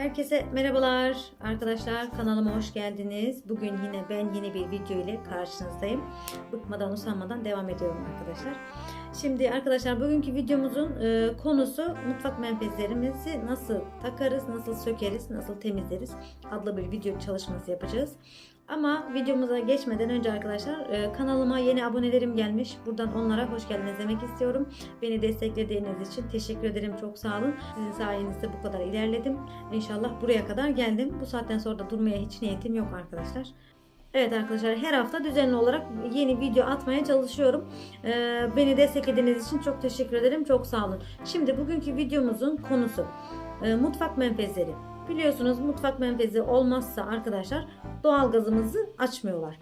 Herkese merhabalar arkadaşlar kanalıma hoş geldiniz. Bugün yine ben yeni bir video ile karşınızdayım. Bıkmadan usanmadan devam ediyorum arkadaşlar. Şimdi arkadaşlar bugünkü videomuzun e, konusu mutfak menfezlerimizi nasıl takarız, nasıl sökeriz, nasıl temizleriz adlı bir video çalışması yapacağız. Ama videomuza geçmeden önce arkadaşlar e, kanalıma yeni abonelerim gelmiş. Buradan onlara hoş geldiniz demek istiyorum. Beni desteklediğiniz için teşekkür ederim. Çok sağ olun. Sizin sayenizde bu kadar ilerledim. İnşallah buraya kadar geldim. Bu saatten sonra da durmaya hiç niyetim yok arkadaşlar. Evet arkadaşlar her hafta düzenli olarak yeni video atmaya çalışıyorum. Ee, beni desteklediğiniz için çok teşekkür ederim. Çok sağ olun. Şimdi bugünkü videomuzun konusu e, mutfak menfezleri. Biliyorsunuz mutfak menfezi olmazsa arkadaşlar doğalgazımızı açmıyorlar.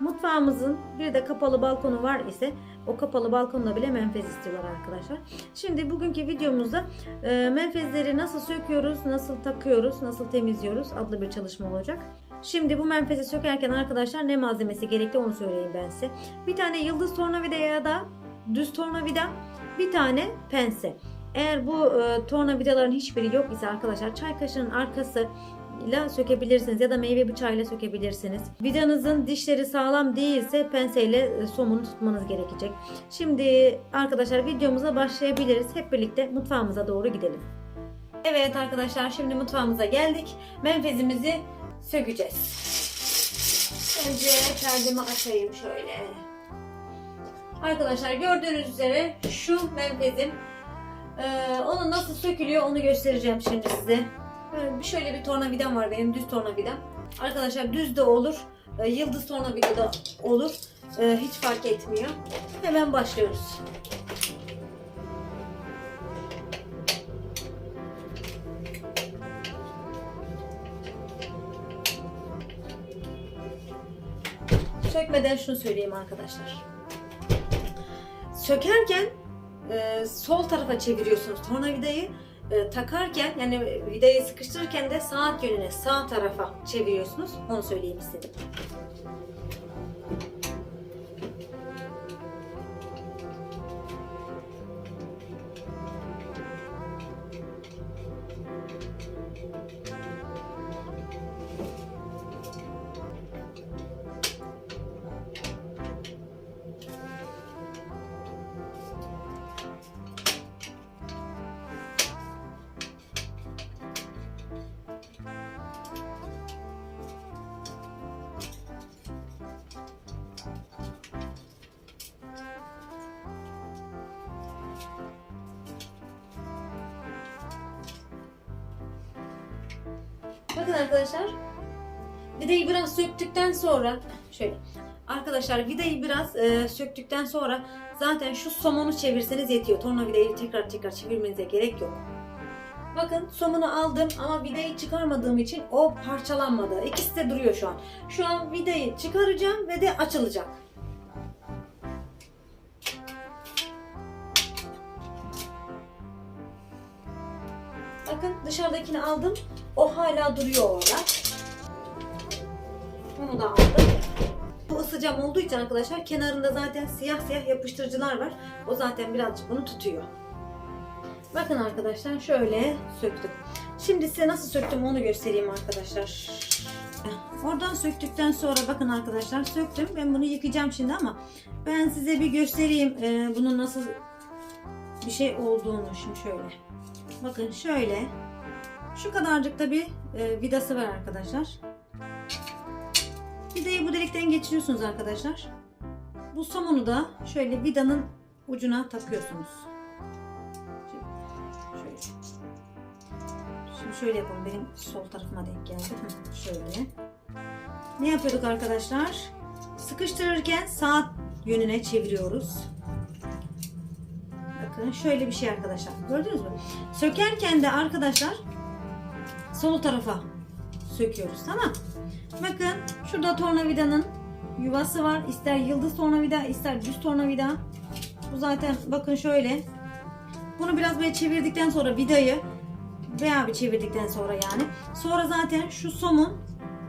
Mutfağımızın bir de kapalı balkonu var ise o kapalı balkonda bile menfez istiyorlar arkadaşlar. Şimdi bugünkü videomuzda e, menfezleri nasıl söküyoruz, nasıl takıyoruz, nasıl temizliyoruz adlı bir çalışma olacak. Şimdi bu menfezi sökerken arkadaşlar ne malzemesi gerekli onu söyleyeyim ben size. Bir tane yıldız tornavida ya da düz tornavida, bir tane pense. Eğer bu e, tornavidaların hiçbiri yok ise arkadaşlar çay kaşığının arkası ile sökebilirsiniz ya da meyve bıçağıyla sökebilirsiniz. Vidanızın dişleri sağlam değilse penseyle e, somunu tutmanız gerekecek. Şimdi arkadaşlar videomuza başlayabiliriz. Hep birlikte mutfağımıza doğru gidelim. Evet arkadaşlar şimdi mutfağımıza geldik. Menfezimizi sökeceğiz. Önce perdemi açayım şöyle. Arkadaşlar gördüğünüz üzere şu menfezim. Ee, onu nasıl sökülüyor onu göstereceğim şimdi size. Böyle şöyle bir tornavidam var benim düz tornavidam. Arkadaşlar düz de olur, e, yıldız tornavida da olur. E, hiç fark etmiyor. Hemen başlıyoruz. Sökmeden şunu söyleyeyim arkadaşlar. Sökerken e, sol tarafa çeviriyorsunuz tornavidayı e, takarken yani vidayı sıkıştırırken de saat yönüne sağ tarafa çeviriyorsunuz. Onu söyleyeyim istedim. Bakın arkadaşlar. Vidayı biraz söktükten sonra şöyle Arkadaşlar vidayı biraz e, söktükten sonra zaten şu somonu çevirseniz yetiyor. Tornavidayı tekrar tekrar çevirmenize gerek yok. Bakın somunu aldım ama vidayı çıkarmadığım için o parçalanmadı. İkisi de duruyor şu an. Şu an vidayı çıkaracağım ve de açılacak. Bakın dışarıdakini aldım. O hala duruyor orada. Bunu da aldım. Bu ısı cam olduğu için arkadaşlar kenarında zaten siyah siyah yapıştırıcılar var. O zaten birazcık bunu tutuyor. Bakın arkadaşlar şöyle söktüm. Şimdi size nasıl söktüm onu göstereyim arkadaşlar. Oradan söktükten sonra bakın arkadaşlar söktüm. Ben bunu yıkayacağım şimdi ama ben size bir göstereyim ee, bunun nasıl bir şey olduğunu. Şimdi şöyle. Bakın şöyle. Şu kadarcık da bir e, vidası var arkadaşlar. Vidayı bu delikten geçiriyorsunuz arkadaşlar. Bu somunu da şöyle vidanın ucuna takıyorsunuz. Şöyle. Şimdi şöyle yapalım. Benim sol tarafıma denk geldi. Şöyle. Ne yapıyorduk arkadaşlar? Sıkıştırırken sağ yönüne çeviriyoruz. Bakın şöyle bir şey arkadaşlar. Gördünüz mü? Sökerken de arkadaşlar sol tarafa söküyoruz. Tamam. Bakın şurada tornavidanın yuvası var. İster yıldız tornavida ister düz tornavida. Bu zaten bakın şöyle. Bunu biraz böyle çevirdikten sonra vidayı veya bir çevirdikten sonra yani. Sonra zaten şu somun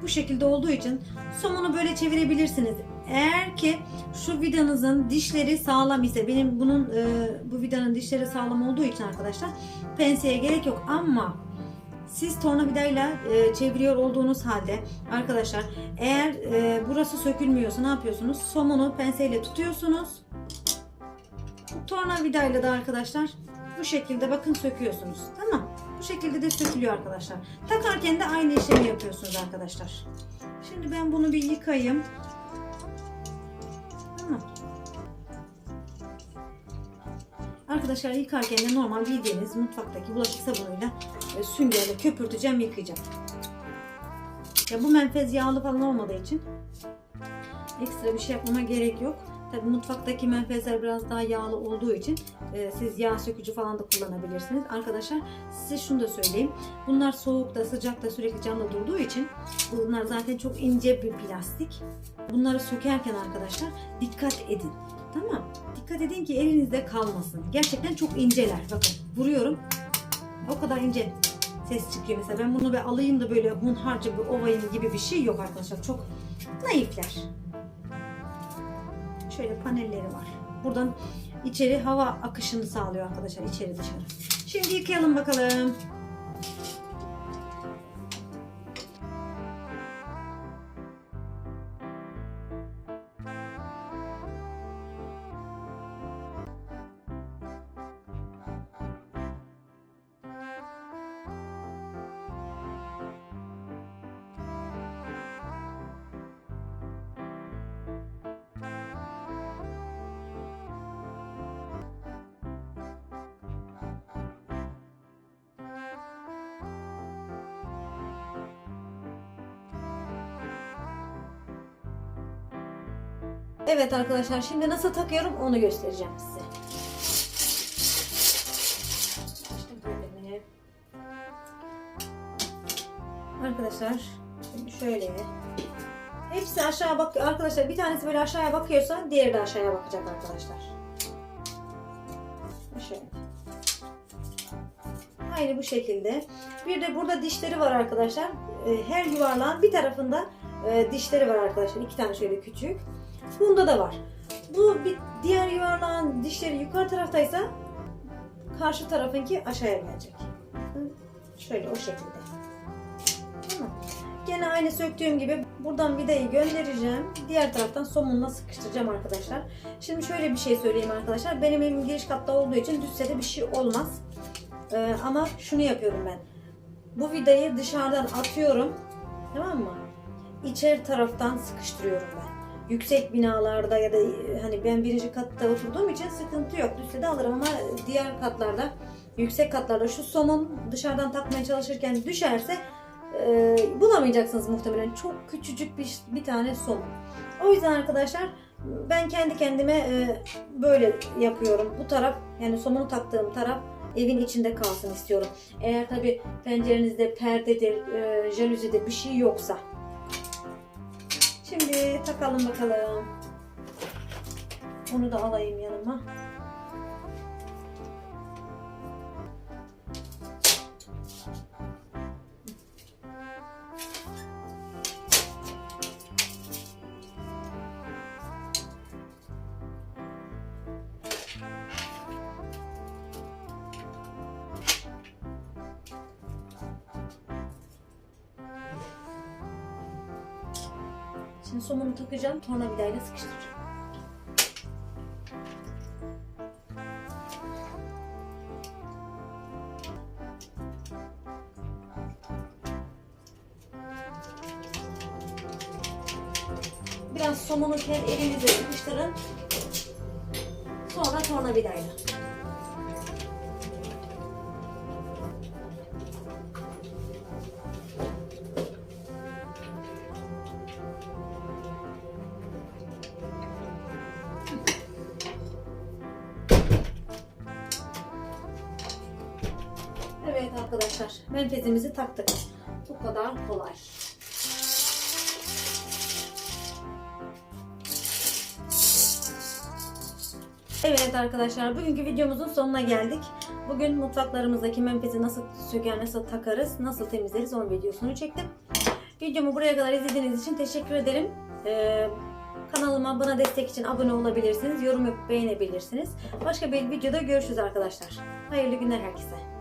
bu şekilde olduğu için somunu böyle çevirebilirsiniz. Eğer ki şu vidanızın dişleri sağlam ise benim bunun e, bu vidanın dişleri sağlam olduğu için arkadaşlar penseye gerek yok ama siz tornavidayla e, çeviriyor olduğunuz halde arkadaşlar eğer e, burası sökülmüyorsa ne yapıyorsunuz? Somunu penseyle tutuyorsunuz. Tornavidayla da arkadaşlar bu şekilde bakın söküyorsunuz. Tamam. Bu şekilde de sökülüyor arkadaşlar. Takarken de aynı işlemi yapıyorsunuz arkadaşlar. Şimdi ben bunu bir yıkayayım. Arkadaşlar yıkarken de normal bildiğiniz mutfaktaki bulaşık sabunuyla e, süngerle köpürteceğim yıkayacağım. Ya bu menfez yağlı falan olmadığı için ekstra bir şey yapmama gerek yok. Tabi mutfaktaki menfezler biraz daha yağlı olduğu için e, siz yağ sökücü falan da kullanabilirsiniz. Arkadaşlar size şunu da söyleyeyim. Bunlar soğukta sıcakta sürekli camda durduğu için bunlar zaten çok ince bir plastik. Bunları sökerken arkadaşlar dikkat edin. Tamam. Dikkat edin ki elinizde kalmasın. Gerçekten çok inceler. Bakın vuruyorum. O kadar ince ses çıkıyor mesela. Ben bunu bir alayım da böyle hunharca bir ovayım gibi bir şey yok arkadaşlar. Çok naifler. Şöyle panelleri var. Buradan içeri hava akışını sağlıyor arkadaşlar içeri dışarı. Şimdi yıkayalım bakalım. Evet arkadaşlar şimdi nasıl takıyorum onu göstereceğim size. Arkadaşlar şöyle hepsi aşağı bak arkadaşlar bir tanesi böyle aşağıya bakıyorsa diğeri de aşağıya bakacak arkadaşlar. Şöyle. Aynı bu şekilde. Bir de burada dişleri var arkadaşlar. Ee, Her yuvarlağın bir tarafında e, dişleri var arkadaşlar. İki tane şöyle küçük. Bunda da var. Bu bir diğer yuvarlağın dişleri yukarı taraftaysa karşı tarafınki aşağıya gelecek. Şöyle o şekilde. Tamam. Gene aynı söktüğüm gibi buradan vidayı göndereceğim. Diğer taraftan somunla sıkıştıracağım arkadaşlar. Şimdi şöyle bir şey söyleyeyim arkadaşlar. Benim evim giriş katta olduğu için düşse de bir şey olmaz. Ee, ama şunu yapıyorum ben. Bu vidayı dışarıdan atıyorum. Tamam mı? İçeri taraftan sıkıştırıyorum ben yüksek binalarda ya da e, hani ben birinci katta oturduğum için sıkıntı yok. Düşse de alırım ama diğer katlarda yüksek katlarda şu somun dışarıdan takmaya çalışırken düşerse e, bulamayacaksınız muhtemelen. Çok küçücük bir, bir tane somun. O yüzden arkadaşlar ben kendi kendime e, böyle yapıyorum. Bu taraf yani somunu taktığım taraf evin içinde kalsın istiyorum. Eğer tabi pencerenizde perdedir, e, jaluzidir bir şey yoksa Şimdi takalım bakalım. Bunu da alayım yanıma. Şimdi somunu takacağım. Tornavidayla sıkıştıracağım. Biraz somunu elinizle sıkıştırın. Sonra tornavidayla. Arkadaşlar menfezimizi taktık. Bu kadar kolay. Evet arkadaşlar bugünkü videomuzun sonuna geldik. Bugün mutfaklarımızdaki menfezi nasıl söker, nasıl takarız, nasıl temizleriz onun videosunu çektim. Videomu buraya kadar izlediğiniz için teşekkür ederim. Ee, kanalıma bana destek için abone olabilirsiniz, yorum yapıp beğenebilirsiniz. Başka bir videoda görüşürüz arkadaşlar. Hayırlı günler herkese.